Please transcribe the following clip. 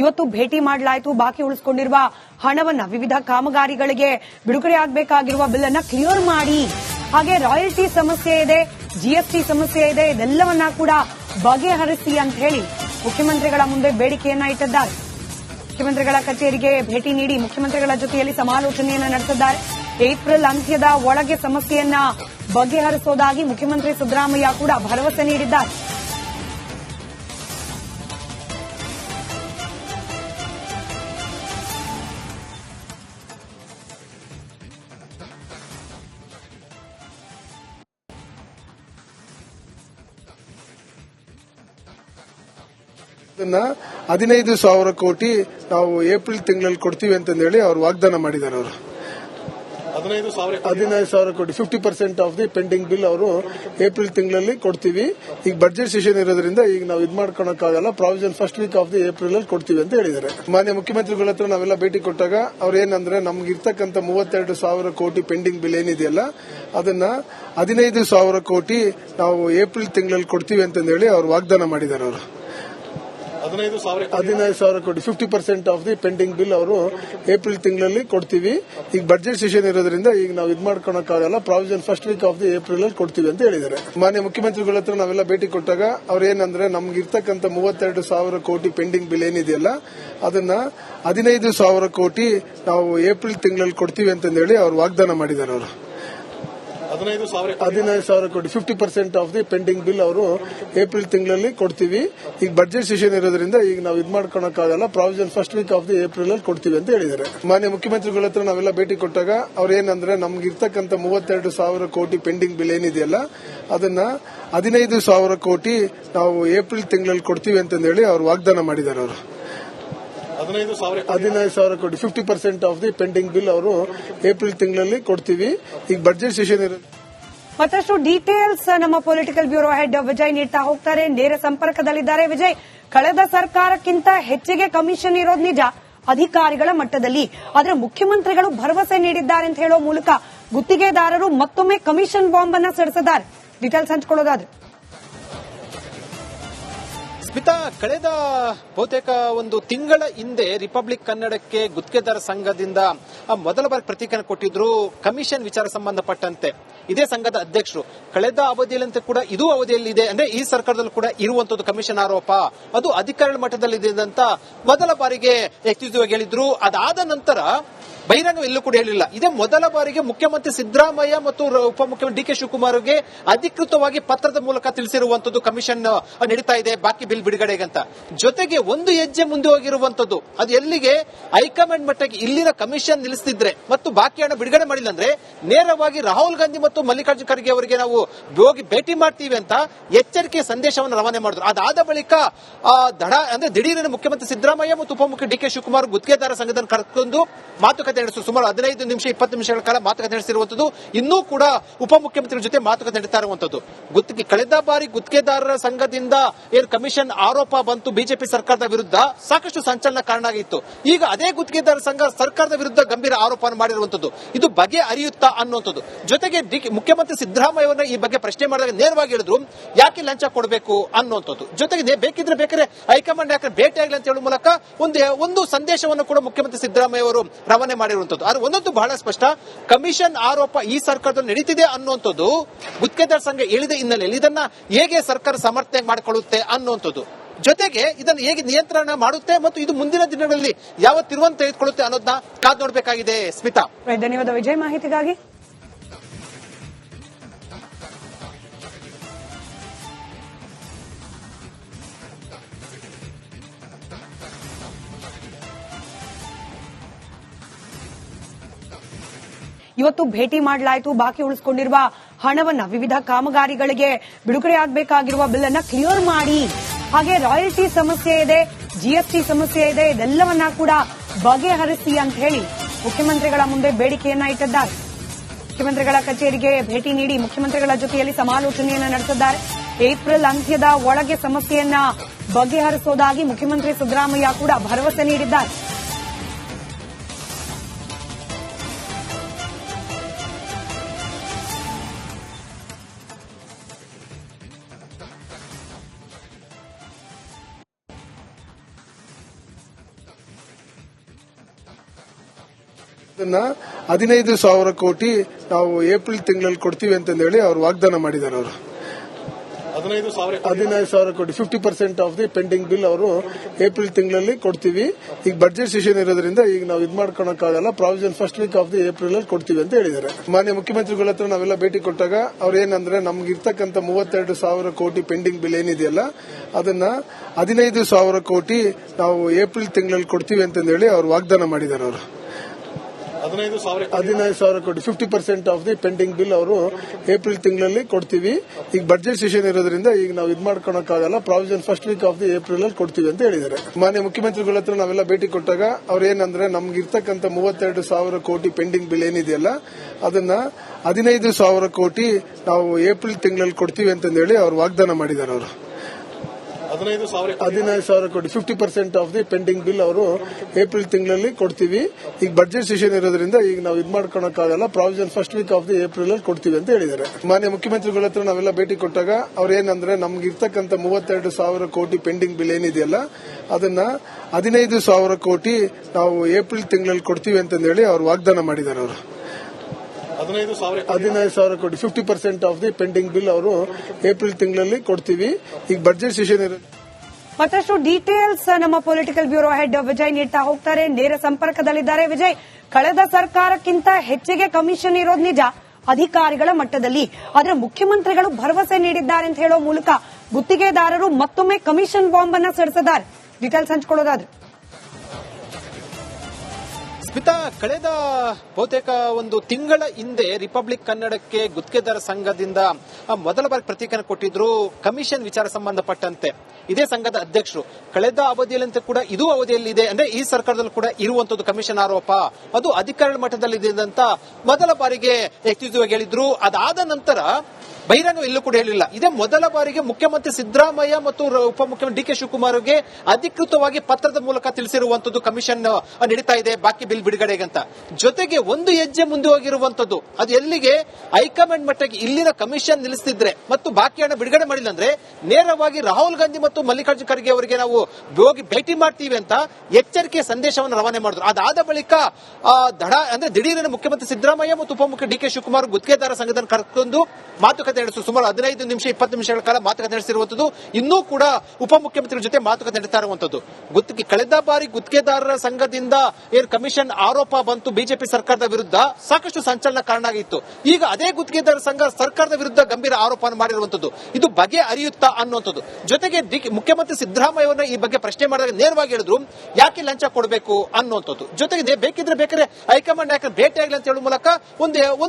ಇವತ್ತು ಭೇಟಿ ಮಾಡಲಾಯಿತು. ಬಾಕಿ ಉಳಿಸಿಕೊಂಡಿರುವ ಹಣವನ್ನ ವಿವಿಧ ಕಾಮಗಾರಿಗಳಿಗೆ ಬಿಡುಗಡೆ ಆಗಬೇಕಾಗಿರುವ ಬಿಲ್ ಅನ್ನ ಕ್ಲಿಯರ್ ಮಾಡಿ. ಹಾಗೆ ರಾಯಲ್ಟಿ ಸಮಸ್ಯೆ ಇದೆ ಜಿಎಸ್ಟಿ ಸಮಸ್ಯೆ ಇದೆ, ಇದೆಲ್ಲವನ್ನ ಕೂಡ ಬಗೆಹರಿಸಿ ಅಂತ ಹೇಳಿ ಮುಖ್ಯಮಂತ್ರಿಗಳ ಮುಂದೆ ಬೇಡಿಕೆಯನ್ನ ಇಟ್ಟಿದ್ದಾರೆ. ಮುಖ್ಯಮಂತ್ರಿಗಳ ಕಚೇರಿಗೆ ಭೇಟಿ ನೀಡಿ ಮುಖ್ಯಮಂತ್ರಿಗಳ ಜೊತೆಯಲ್ಲಿ ಸಮಾಲೋಚನೆಯನ್ನ ನಡೆಸಿದ್ದಾರೆ. ಏಪ್ರಿಲ್ ಅಂತ್ಯದ ಒಳಗೆ ಸಮಸ್ಯೆಯನ್ನ ಬಗೆಹರಿಸೋದಾಗಿ ಮುಖ್ಯಮಂತ್ರಿ ಸಿದ್ದರಾಮಯ್ಯ ಕೂಡ ಭರವಸೆ ನೀಡಿದ್ದಾರೆ. ಇದನ್ನ ಹದಿನೈದು ಸಾವಿರ ಕೋಟಿ ನಾವು ಏಪ್ರಿಲ್ ತಿಂಗಳಲ್ಲಿ ಕೊಡ್ತೀವಿ ಅಂತಂದೇಳಿ ಅವರು ವಾಗ್ದಾನ ಮಾಡಿದ್ದಾರೆ ಅವರು. ಹದಿನೈದು ಸಾವಿರ ಹದಿನೈದು ಸಾವಿರ ಕೋಟಿ fifty percent of the pending bill ಅವರು ಏಪ್ರಿಲ್ ತಿಂಗಳಲ್ಲಿ ಕೊಡ್ತೀವಿ. ಈಗ ಬಜೆಟ್ ಸೆಷನ್ ಇರೋದ್ರಿಂದ ಈಗ ನಾವು ಇದು ಮಾಡ್ಕೊಳಕ್ಕಾಗಲ್ಲ provision first week of the April ಅಲ್ಲಿ ಕೊಡ್ತೀವಿ ಅಂತ ಹೇಳಿದ್ದಾರೆ ಮಾನ್ಯ ಮುಖ್ಯಮಂತ್ರಿಗಳ ಹತ್ರ ನಾವೆಲ್ಲ ಭೇಟಿ ಕೊಟ್ಟಾಗ ಅವ್ರು ಏನಂದ್ರೆ ನಮ್ಗೆ ಇರ್ತಕ್ಕಂಥ ಮೂವತ್ತೆರಡು ಸಾವಿರ ಕೋಟಿ ಪೆಂಡಿಂಗ್ ಬಿಲ್ ಏನಿದೆಯಲ್ಲ ಅದನ್ನ ಹದಿನೈದು ಸಾವಿರ ಕೋಟಿ ನಾವು ಏಪ್ರಿಲ್ ತಿಂಗಳಲ್ಲಿ ಕೊಡ್ತೀವಿ ಅಂತಂದೇಳಿ ಅವ್ರು ವಾಗ್ದಾನ ಮಾಡಿದ್ದಾರೆ ಅವರು. ಹದಿನೈದು ಸಾವಿರ ಕೋಟಿ fifty percent of the pending bill ಅವರು ಏಪ್ರಿಲ್ ತಿಂಗಳಲ್ಲಿ ಕೊಡ್ತೀವಿ. ಈಗ ಬಜೆಟ್ ಸೆಷನ್ ಇರೋದ್ರಿಂದ ಈಗ ನಾವು ಇದು ಮಾಡ್ಕೊಳಕ್ಕಾಗಲ್ಲ provision first week of the April ಅಲ್ಲಿ ಕೊಡ್ತೀವಿ ಅಂತ ಹೇಳಿದ್ದಾರೆ. ಮಾನ್ಯ ಮುಖ್ಯಮಂತ್ರಿಗಳ ಹತ್ರ ನಾವೆಲ್ಲ ಭೇಟಿ ಕೊಟ್ಟಾಗ ಅವ್ರೇನಂದ್ರೆ ನಮ್ಗೆ ಇರ್ತಕ್ಕಂಥ ಮೂವತ್ತೆರಡು ಸಾವಿರ ಕೋಟಿ ಪೆಂಡಿಂಗ್ ಬಿಲ್ ಏನಿದೆಯಲ್ಲ, ಅದನ್ನ ಹದಿನೈದು ಸಾವಿರ ಕೋಟಿ ನಾವು ಏಪ್ರಿಲ್ ತಿಂಗಳಲ್ಲಿ ಕೊಡ್ತೀವಿ ಅಂತಂದೇಳಿ ಅವ್ರು ವಾಗ್ದಾನ ಮಾಡಿದ್ದಾರೆ ಅವರು. ಹದಿನೈದು ಸಾವಿರ ಕೋಟಿ fifty percent of the pending bill ಅವರು ಏಪ್ರಿಲ್ ತಿಂಗಳಲ್ಲಿ ಕೊಡ್ತೀವಿ. ಈಗ ಬಜೆಟ್ ಸೆಷನ್ ಇರೋದ್ರಿಂದ ಈಗ ನಾವು ಇದು ಮಾಡ್ಕೊಳಕ್ಕಾಗಲ್ಲ. Provision first week of the April ಅಲ್ಲಿ ಕೊಡ್ತೀವಿ ಅಂತ ಹೇಳಿದ್ದಾರೆ. ಮಾನ್ಯ ಮುಖ್ಯಮಂತ್ರಿಗಳ ಹತ್ರ ನಾವೆಲ್ಲ ಭೇಟಿ ಕೊಟ್ಟಾಗ ಅವ್ರು ಏನಂದ್ರೆ ನಮ್ಗೆ ಇರ್ತಕ್ಕಂಥ ಮೂವತ್ತೆರಡು ಸಾವಿರ ಕೋಟಿ ಪೆಂಡಿಂಗ್ ಬಿಲ್ ಏನಿದೆಯಲ್ಲ, ಅದನ್ನ ಹದಿನೈದು ಸಾವಿರ ಕೋಟಿ ನಾವು ಏಪ್ರಿಲ್ ತಿಂಗಳಲ್ಲಿ ಕೊಡ್ತೀವಿ ಅಂತಂದೇಳಿ ಅವ್ರು ವಾಗ್ದಾನ ಮಾಡಿದ್ದಾರೆ ಅವರು. ಹದಿನೈದು ಸಾವಿರ ಕೋಟಿ fifty percent of the pending bill ಅವರು ಏಪ್ರಿಲ್ ತಿಂಗಳಲ್ಲಿ ಕೊಡ್ತೀವಿ. ಈಗ ಬಜೆಟ್ ಸೆಷನ್ ಇರುತ್ತೆ. ಮತ್ತಷ್ಟು ಡೀಟೇಲ್ಸ್ ನಮ್ಮ ಪೊಲಿಟಿಕಲ್ ಬ್ಯೂರೋ ಹೆಡ್ ವಿಜಯ್ ನೀಡ್ತಾ ಹೋಗ್ತಾರೆ. ನೇರ ಸಂಪರ್ಕದಲ್ಲಿದ್ದಾರೆ ವಿಜಯ್. ಕಳೆದ ಸರ್ಕಾರಕ್ಕಿಂತ ಹೆಚ್ಚಿಗೆ ಕಮಿಷನ್ ಇರೋದು ನಿಜ. ಅಧಿಕಾರಿಗಳ ಮಟ್ಟದಲ್ಲಿ. ಆದರೆ ಮುಖ್ಯಮಂತ್ರಿಗಳು ಭರವಸೆ ನೀಡಿದ್ದಾರೆ ಅಂತ ಹೇಳೋ ಮೂಲಕ ಗುತ್ತಿಗೆದಾರರು ಮತ್ತೊಮ್ಮೆ ಕಮಿಷನ್ ಬಾಂಬ್ ಅನ್ನ ಸಿಡಿಸಿದ್ದಾರೆ ಡೀಟೇಲ್ಸ್ ಹಂಚ್ಕೊಳ್ಳೋದಾದ್ರೆ. ಸ್ಮಿತಾ ಕಳೆದ ಬಹುತೇಕ ಒಂದು ತಿಂಗಳ ಹಿಂದೆ ರಿಪಬ್ಲಿಕ್ ಕನ್ನಡಕ್ಕೆ ಗುತ್ತಿಗೆದಾರ ಸಂಘದಿಂದ ಮೊದಲ ಬಾರಿ ಪ್ರತಿಕ್ರಿಯೆ ಕೊಟ್ಟಿದ್ರು ಕಮಿಷನ್ ವಿಚಾರ ಸಂಬಂಧಪಟ್ಟಂತೆ. ಇದೇ ಸಂಘದ ಅಧ್ಯಕ್ಷರು. ಕಳೆದ ಅವಧಿಯಲ್ಲಂತೆ ಕೂಡ ಇದು ಅವಧಿಯಲ್ಲಿ ಇದೆ ಅಂದ್ರೆ ಈ ಸರ್ಕಾರದಲ್ಲಿ ಕೂಡ ಇರುವಂತದ್ದು ಕಮಿಷನ್ ಆರೋಪ. ಅದು ಅಧಿಕಾರಿಗಳ ಮಟ್ಟದಲ್ಲಿ ಇದೆ ಅಂತ ಮೊದಲ ಬಾರಿಗೆ ಎಕ್ಸ್ಕ್ಯೂಸಿವ್ ಆಗಿ ಹೇಳಿದ್ರು. ಅದಾದ ನಂತರ ಬಹಿರಂಗ ಎಲ್ಲೂ ಕೂಡ ಹೇಳಿಲ್ಲ. ಇದೇ ಮೊದಲ ಬಾರಿಗೆ ಮುಖ್ಯಮಂತ್ರಿ ಸಿದ್ದರಾಮಯ್ಯ ಮತ್ತು ಉಪಮುಖ್ಯಮಂತ್ರಿ ಡಿ ಕೆ ಶಿವಕುಮಾರ್ಗೆ ಅಧಿಕೃತವಾಗಿ ಪತ್ರದ ಮೂಲಕ ತಿಳಿಸಿರುವಂತದ್ದು ಕಮಿಷನ್ ನಡೀತಾ ಇದೆ. ಬಾಕಿ ಬಿಲ್ ಬಿಡುಗಡೆಗೆ ಅಂತ. ಜೊತೆಗೆ ಒಂದು ಹೆಜ್ಜೆ ಮುಂದೆ ಹೋಗಿರುವಂತದ್ದು, ಅದು ಎಲ್ಲಿಗೆ? ಹೈಕಮಾಂಡ್ ಮಟ್ಟಕ್ಕೆ ಇಲ್ಲಿನ ಕಮಿಷನ್ ನಿಲ್ಲಿಸಿದ್ರೆ ಮತ್ತು ಬಾಕಿ ಹಣ ಬಿಡುಗಡೆ ಮಾಡಿಲ್ಲ ಅಂದ್ರೆ ನೇರವಾಗಿ ರಾಹುಲ್ ಗಾಂಧಿ ಮತ್ತು ಮಲ್ಲಿಕಾರ್ಜುನ ಖರ್ಗೆ ಅವರಿಗೆ ನಾವು ಹೋಗಿ ಭೇಟಿ ಮಾಡ್ತೀವಿ ಅಂತ ಎಚ್ಚರಿಕೆ ಸಂದೇಶವನ್ನು ರವಾನೆ ಮಾಡಿದ್ರು. ಅದಾದ ಬಳಿಕ ದಡ, ಅಂದ್ರೆ ದಿಢೀರಿನ ಮುಖ್ಯಮಂತ್ರಿ ಸಿದ್ದರಾಮಯ್ಯ ಮತ್ತು ಉಪಮುಖ್ಯ ಡಿ ಕೆ ಶಿವಕುಮಾರ್ ಗುತ್ತಿಗೆದಾರ ಸಂಘದನ್ನು ಕರ್ಕೊಂಡು ಮಾತುಕತೆ ನಡೆಸಿದ್ರು ಸುಮಾರು ಹದಿನೈದು ನಿಮಿಷ, ಇಪ್ಪತ್ತು ನಿಮಿಷಗಳ ಕಾಲ ಮಾತುಕತೆ ನಡೆಸಿರುವಂತದ್ದು ಇನ್ನೂ ಕೂಡ ಉಪಮುಖ್ಯಮಂತ್ರಿಗಳ ಜೊತೆ ಮಾತುಕತೆ ನಡೀತಾ ಇರುವಂತದ್ದು ಗುತ್ತಿಗೆ, ಕಳೆದ ಬಾರಿ ಗುತ್ತಿಗೆದಾರರ ಸಂಘದಿಂದ ಏನು ಕಮಿಷನ್ ಆರೋಪ ಬಂತು ಬಿಜೆಪಿ ಸರ್ಕಾರದ ವಿರುದ್ಧ. ಸಾಕಷ್ಟು ಆಗಿತ್ತು ಈಗ ಅದೇ ಗುತ್ತಿಗೆದಾರ ಸಂಘ ಸರ್ಕಾರದ ವಿರುದ್ಧ ಗಂಭೀರ ಆರೋಪ ಮಾಡಿರುವಂತದ್ದು ಇದು ಬಗೆ ಅರಿಯುತ್ತಾ ಅನ್ನುವಂಥದ್ದು. ಜೊತೆಗೆ ಮುಖ್ಯಮಂತ್ರಿ ಸಿದ್ದರಾಮಯ್ಯವರನ್ನ ಈ ಬಗ್ಗೆ ಪ್ರಶ್ನೆ ಮಾಡಿದಾಗ ನೇರವಾಗಿ ಹೇಳಿದ್ರು, ಯಾಕೆ ಲಂಚ ಕೊಡಬೇಕು? ಅನ್ನುವಂಥದ್ದು. ಜೊತೆಗೆ ಬೇಕಿದ್ರೆ ಬೇಕಾದ್ರೆ ಹೈಕಮಾಂಡ್ ಯಾಕೆ ಭೇಟಿಯಾಗಲಿ ಅಂತ ಹೇಳುವ ಮೂಲಕ ಒಂದು ಒಂದು ಸಂದೇಶವನ್ನು ಕೂಡ ಮುಖ್ಯಮಂತ್ರಿ ಸಿದ್ದರಾಮಯ್ಯ ಅವರು ರವಾನೆ ಮಾಡಿರುವಂತದ್ದು. ಆದ್ರೆ ಒಂದೊಂದು ಬಹಳ ಸ್ಪಷ್ಟ. ಕಮಿಷನ್ ಆರೋಪ ಈ ಸರ್ಕಾರದಲ್ಲಿ ನಡೀತಿದೆ ಅನ್ನುವಂಥದ್ದು ಗುತ್ತಿಗೆದಾರ ಸಂಘ ಹೇಳಿದ ಹಿನ್ನೆಲೆಯಲ್ಲಿ ಇದನ್ನ ಹೇಗೆ ಸರ್ಕಾರ ಸಮರ್ಥನೆ ಮಾಡಿಕೊಳ್ಳುತ್ತೆ ಅನ್ನುವಂಥದ್ದು. ಜೊತೆಗೆ ಇದನ್ನು ಹೇಗೆ ನಿಯಂತ್ರಣ ಮಾಡುತ್ತೆ ಮತ್ತು ಇದು ಮುಂದಿನ ದಿನಗಳಲ್ಲಿ ಯಾವ ತಿರುವನ್ನು ತೆಗೆದುಕೊಳ್ಳುತ್ತೆ ಅನ್ನೋದನ್ನ ಕಾದು ನೋಡಬೇಕಾಗಿದೆ. ಸ್ಮಿತಾ. ಧನ್ಯವಾದ. ವಿಜಯ್ ಮಾಹಿತಿಗಾಗಿ. ಇವತ್ತು ಭೇಟಿ ಮಾಡಲಾಯಿತು. ಬಾಕಿ ಉಳಿಸಿಕೊಂಡಿರುವ ಹಣವನ್ನ ವಿವಿಧ ಕಾಮಗಾರಿಗಳಿಗೆ ಬಿಡುಗಡೆ ಆಗಬೇಕಾಗಿರುವ ಬಿಲ್ ಅನ್ನ ಕ್ಲಿಯರ್ ಮಾಡಿ. ಹಾಗೆ ರಾಯಲ್ಟಿ ಸಮಸ್ಯೆ ಇದೆ ಜಿಎಸ್ಟಿ ಸಮಸ್ಯೆ ಇದೆ, ಇದೆಲ್ಲವನ್ನ ಕೂಡ ಬಗೆಹರಿಸಿ ಅಂತ ಹೇಳಿ ಮುಖ್ಯಮಂತ್ರಿಗಳ ಮುಂದೆ ಬೇಡಿಕೆಯನ್ನ ಇಟ್ಟಿದ್ದಾರೆ. ಮುಖ್ಯಮಂತ್ರಿಗಳ ಕಚೇರಿಗೆ ಭೇಟಿ ನೀಡಿ ಮುಖ್ಯಮಂತ್ರಿಗಳ ಜೊತೆಯಲ್ಲಿ ಸಮಾಲೋಚನೆಯನ್ನ ನಡೆಸಿದ್ದಾರೆ. ಏಪ್ರಿಲ್ ಅಂತ್ಯದ ಒಳಗೆ ಸಮಸ್ಯೆಯನ್ನ ಬಗೆಹರಿಸೋದಾಗಿ ಮುಖ್ಯಮಂತ್ರಿ ಸಿದ್ದರಾಮಯ್ಯ ಕೂಡ ಭರವಸೆ ನೀಡಿದ್ದಾರೆ. ಅದನ್ನ ಹದಿನೈದು ಸಾವಿರ ಕೋಟಿ ನಾವು ಏಪ್ರಿಲ್ ತಿಂಗಳಲ್ಲಿ ಕೊಡ್ತೀವಿ ಅಂತ ಹೇಳಿ ಅವರು ವಾಗ್ದಾನ ಮಾಡಿದ್ದಾರೆ ಅವರು. ಹದಿನೈದು ಸಾವಿರ ಕೋಟಿ. Fifty percent of the pending bill ಅವರು ಏಪ್ರಿಲ್ ತಿಂಗಳಲ್ಲಿ ಕೊಡ್ತೀವಿ. ಈಗ ಬಜೆಟ್ ಸೆಷನ್ ಇರೋದ್ರಿಂದ ಈಗ ನಾವು ಇದು ಮಾಡ್ಕೊಳಕ್ಕಾಗಲ್ಲ provision first week of the April ಅಲ್ಲಿ ಕೊಡ್ತೀವಿ ಅಂತ ಹೇಳಿದ್ದಾರೆ ಮಾನ್ಯ ಮುಖ್ಯಮಂತ್ರಿಗಳ ಹತ್ರ ನಾವೆಲ್ಲ ಭೇಟಿ ಕೊಟ್ಟಾಗ ಅವ್ರು ಏನಂದ್ರೆ ನಮ್ಗೆ ಇರ್ತಕ್ಕಂಥ ಮೂವತ್ತೆರಡು ಸಾವಿರ ಕೋಟಿ ಪೆಂಡಿಂಗ್ ಬಿಲ್ ಏನಿದೆಯಲ್ಲ ಅದನ್ನ ಹದಿನೈದು ಸಾವಿರ ಕೋಟಿ ನಾವು ಏಪ್ರಿಲ್ ತಿಂಗಳಲ್ಲಿ ಕೊಡ್ತೀವಿ ಅಂತ ಹೇಳಿ ಅವ್ರು ವಾಗ್ದಾನ ಮಾಡಿದ್ದಾರೆ ಅವರು. ಹದಿನೈದು ಸಾವಿರ ಕೋಟಿ fifty percent of the pending bill ಅವರು ಏಪ್ರಿಲ್ ತಿಂಗಳಲ್ಲಿ ಕೊಡ್ತೀವಿ. ಈಗ ಬಜೆಟ್ ಸೆಷನ್ ಇರೋದ್ರಿಂದ ಈಗ ನಾವು ಇದು ಮಾಡ್ಕೊಳಕ್ಕಾಗಲ್ಲ. Provision first week of the April ಅಲ್ಲಿ ಕೊಡ್ತೀವಿ ಅಂತ ಹೇಳಿದ್ದಾರೆ. ಮಾನ್ಯ ಮುಖ್ಯಮಂತ್ರಿಗಳ ಹತ್ರ ನಾವೆಲ್ಲ ಭೇಟಿ ಕೊಟ್ಟಾಗ ಅವ್ರು ಏನಂದ್ರೆ ನಮ್ಗೆ ಇರ್ತಕ್ಕಂಥ ಮೂವತ್ತೆರಡು ಸಾವಿರ ಕೋಟಿ ಪೆಂಡಿಂಗ್ ಬಿಲ್ ಏನಿದೆಯಲ್ಲ, ಅದನ್ನ ಹದಿನೈದು ಸಾವಿರ ಕೋಟಿ ನಾವು ಏಪ್ರಿಲ್ ತಿಂಗಳಲ್ಲಿ ಕೊಡ್ತೀವಿ ಅಂತಂದೇಳಿ ಅವ್ರು ವಾಗ್ದಾನ ಮಾಡಿದ್ದಾರೆ ಅವರು. ಹದಿನೈದು ಸಾವಿರ ಕೋಟಿ fifty percent of the pending bill ಅವರು ಏಪ್ರಿಲ್ ತಿಂಗಳಲ್ಲಿ ಕೊಡ್ತೀವಿ. ಈಗ ಬಜೆಟ್ ಸೆಷನ್ ಇರೋದ್ರಿಂದ ಈಗ ನಾವು ಇದು ಮಾಡ್ಕೊಳಕ್ಕಾಗಲ್ಲ. Provision first week of the April ಅಲ್ಲಿ ಕೊಡ್ತೀವಿ ಅಂತ ಹೇಳಿದ್ದಾರೆ. ಮಾನ್ಯ ಮುಖ್ಯಮಂತ್ರಿಗಳ ಹತ್ರ ನಾವೆಲ್ಲ ಭೇಟಿ ಕೊಟ್ಟಾಗ ಅವ್ರು ಏನಂದ್ರೆ ನಮ್ಗೆ ಇರ್ತಕ್ಕಂಥ ಮೂವತ್ತೆರಡು ಸಾವಿರ ಕೋಟಿ ಪೆಂಡಿಂಗ್ ಬಿಲ್ ಏನಿದೆಯಲ್ಲ, ಅದನ್ನ ಹದಿನೈದು ಸಾವಿರ ಕೋಟಿ ನಾವು ಏಪ್ರಿಲ್ ತಿಂಗಳಲ್ಲಿ ಕೊಡ್ತೀವಿ ಅಂತಂದೇಳಿ ಅವ್ರು ವಾಗ್ದಾನ ಮಾಡಿದ್ದಾರೆ ಅವರು. ಹದಿನೈದು ಸಾವಿರ ಕೋಟಿ fifty percent of the pending bill ಅವರು ಏಪ್ರಿಲ್ ತಿಂಗಳಲ್ಲಿ ಕೊಡ್ತೀವಿ. ಈಗ ಬಜೆಟ್ ಸೆಷನ್ ಇರುತ್ತೆ. ಮತ್ತಷ್ಟು ಡೀಟೇಲ್ಸ್ ನಮ್ಮ ಪೊಲಿಟಿಕಲ್ ಬ್ಯೂರೋ ಹೆಡ್ ವಿಜಯ್ ನೀಡ್ತಾ ಹೋಗ್ತಾರೆ. ನೇರ ಸಂಪರ್ಕದಲ್ಲಿದ್ದಾರೆ ವಿಜಯ್. ಕಳೆದ ಸರ್ಕಾರಕ್ಕಿಂತ ಹೆಚ್ಚಿಗೆ ಕಮಿಷನ್ ಇರೋದು ನಿಜ. ಅಧಿಕಾರಿಗಳ ಮಟ್ಟದಲ್ಲಿ. ಆದರೆ ಮುಖ್ಯಮಂತ್ರಿಗಳು ಭರವಸೆ ನೀಡಿದ್ದಾರೆ ಅಂತ ಹೇಳೋ ಮೂಲಕ ಗುತ್ತಿಗೆದಾರರು ಮತ್ತೊಮ್ಮೆ ಕಮಿಷನ್ ಬಾಂಬ್ ಅನ್ನ ಸಿಡಿಸಿದ್ದಾರೆ ಡೀಟೇಲ್ಸ್ ಹಂಚ್ಕೊಳ್ಳೋದಾದ್ರೆ. ಸ್ಮಿತಾ ಕಳೆದ ಬಹುತೇಕ ಒಂದು ತಿಂಗಳ ಹಿಂದೆ ರಿಪಬ್ಲಿಕ್ ಕನ್ನಡಕ್ಕೆ ಗುತ್ತಿಗೆದಾರ ಸಂಘದಿಂದ ಮೊದಲ ಬಾರಿ ಪ್ರತಿಕ್ರಿಯೆ ಕೊಟ್ಟಿದ್ರು ಕಮಿಷನ್ ವಿಚಾರ ಸಂಬಂಧಪಟ್ಟಂತೆ. ಇದೇ ಸಂಘದ ಅಧ್ಯಕ್ಷರು. ಕಳೆದ ಅವಧಿಯಲ್ಲಿ ಕೂಡ ಇದು ಅವಧಿಯಲ್ಲಿ ಇದೆ ಅಂದ್ರೆ ಈ ಸರ್ಕಾರದಲ್ಲಿ ಕೂಡ ಇರುವಂತದ್ದು ಕಮಿಷನ್ ಆರೋಪ. ಅದು ಅಧಿಕಾರಿಗಳ ಮಟ್ಟದಲ್ಲಿ ಇದೆ ಅಂತ ಮೊದಲ ಬಾರಿಗೆ ಎಕ್ಸ್ಕ್ಲೂಸಿವ್ ಹೇಳಿದ್ರು. ಅದಾದ ನಂತರ ಬಹಿರಂಗ ಎಲ್ಲೂ ಕೂಡ ಹೇಳಿಲ್ಲ. ಇದೇ ಮೊದಲ ಬಾರಿಗೆ ಮುಖ್ಯಮಂತ್ರಿ ಸಿದ್ದರಾಮಯ್ಯ ಮತ್ತು ಉಪಮುಖ್ಯಮಂತ್ರಿ ಡಿ ಕೆ ಶಿವಕುಮಾರ್ಗೆ ಅಧಿಕೃತವಾಗಿ ಪತ್ರದ ಮೂಲಕ ತಿಳಿಸಿರುವಂತದ್ದು ಕಮಿಷನ್ ನಡೀತಾ ಇದೆ. ಬಾಕಿ ಬಿಲ್ ಬಿಡುಗಡೆಗೆ ಅಂತ ಜೊತೆಗೆ ಒಂದು ಹೆಜ್ಜೆ ಮುಂದೆ ಹೋಗಿರುವಂತದ್ದು ಅದು ಎಲ್ಲಿಗೆ? ಹೈಕಮಾಂಡ್ ಮಟ್ಟಕ್ಕೆ ಇಲ್ಲಿನ ಕಮಿಷನ್ ನಿಲ್ಲಿಸಿದ್ರೆ ಮತ್ತು ಬಾಕಿ ಹಣ ಬಿಡುಗಡೆ ಮಾಡಿಲ್ಲ ಅಂದ್ರೆ ನೇರವಾಗಿ ರಾಹುಲ್ ಗಾಂಧಿ ಮತ್ತು ಮಲ್ಲಿಕಾರ್ಜುನ್ ಖರ್ಗೆ ಅವರಿಗೆ ನಾವು ಹೋಗಿ ಭೇಟಿ ಮಾಡ್ತೀವಿ ಅಂತ ಎಚ್ಚರಿಕೆ ಸಂದೇಶವನ್ನು ರವಾನೆ ಮಾಡಿದ್ರು. ಅದಾದ ಬಳಿಕ ದಡ, ಅಂದ್ರೆ ದಿಢೀರಿನ ಮುಖ್ಯಮಂತ್ರಿ ಸಿದ್ದರಾಮಯ್ಯ ಮತ್ತು ಉಪಮುಖ್ಯ ಡಿ ಕೆ ಶಿವಕುಮಾರ್ ಗುತ್ತಿಗೆದಾರ ಸಂಘದನ್ನು ಕರ್ಕೊಂಡು ಮಾತುಕತೆ ನಡೆಸಿದ್ರು. ಸುಮಾರು ಹದಿನೈದು ನಿಮಿಷ, ಇಪ್ಪತ್ತು ನಿಮಿಷಗಳ ಕಾಲ ಮಾತುಕತೆ ನಡೆಸಿರುವಂತದ್ದು ಇನ್ನೂ ಕೂಡ ಉಪಮುಖ್ಯಮಂತ್ರಿ ಜೊತೆ ಮಾತುಕತೆ ನಡೆಸ್ತಾ ಇರುವಂತದ್ದು ಗುತ್ತಿಗೆ, ಕಳೆದ ಬಾರಿ ಗುತ್ತಿಗೆದಾರರ ಸಂಘದಿಂದ ಏನು ಕಮಿಷನ್ ಆರೋಪ ಬಂತು ಬಿಜೆಪಿ ಸರ್ಕಾರದ ವಿರುದ್ಧ. ಸಾಕಷ್ಟು ಸಂಚಲನ ಕಾರಣ ಆಗಿತ್ತು ಈಗ ಅದೇ ಗುತ್ತಿಗೆದಾರ ಸಂಘ ಸರ್ಕಾರದ ವಿರುದ್ಧ ಗಂಭೀರ ಆರೋಪ ಮಾಡಿರುವಂತದ್ದು ಇದು ಬಗೆ ಅರಿಯುತ್ತಾ ಅನ್ನುವಂಥದ್ದು. ಜೊತೆಗೆ ಮುಖ್ಯಮಂತ್ರಿ ಸಿದ್ದರಾಮಯ್ಯವರನ್ನ ಈ ಬಗ್ಗೆ ಪ್ರಶ್ನೆ ಮಾಡಿದಾಗ ನೇರವಾಗಿ ಹೇಳಿದ್ರು, ಯಾಕೆ ಲಂಚ ಕೊಡಬೇಕು? ಅನ್ನುವಂಥದ್ದು. ಜೊತೆಗೆ ಬೇಕಿದ್ರೆ ಬೇಕಾದ್ರೆ ಹೈಕಮಾಂಡ್ ಯಾಕೆ ಭೇಟಿ ಆಗಲಿ ಅಂತ ಹೇಳುವ ಮೂಲಕ ಒಂದು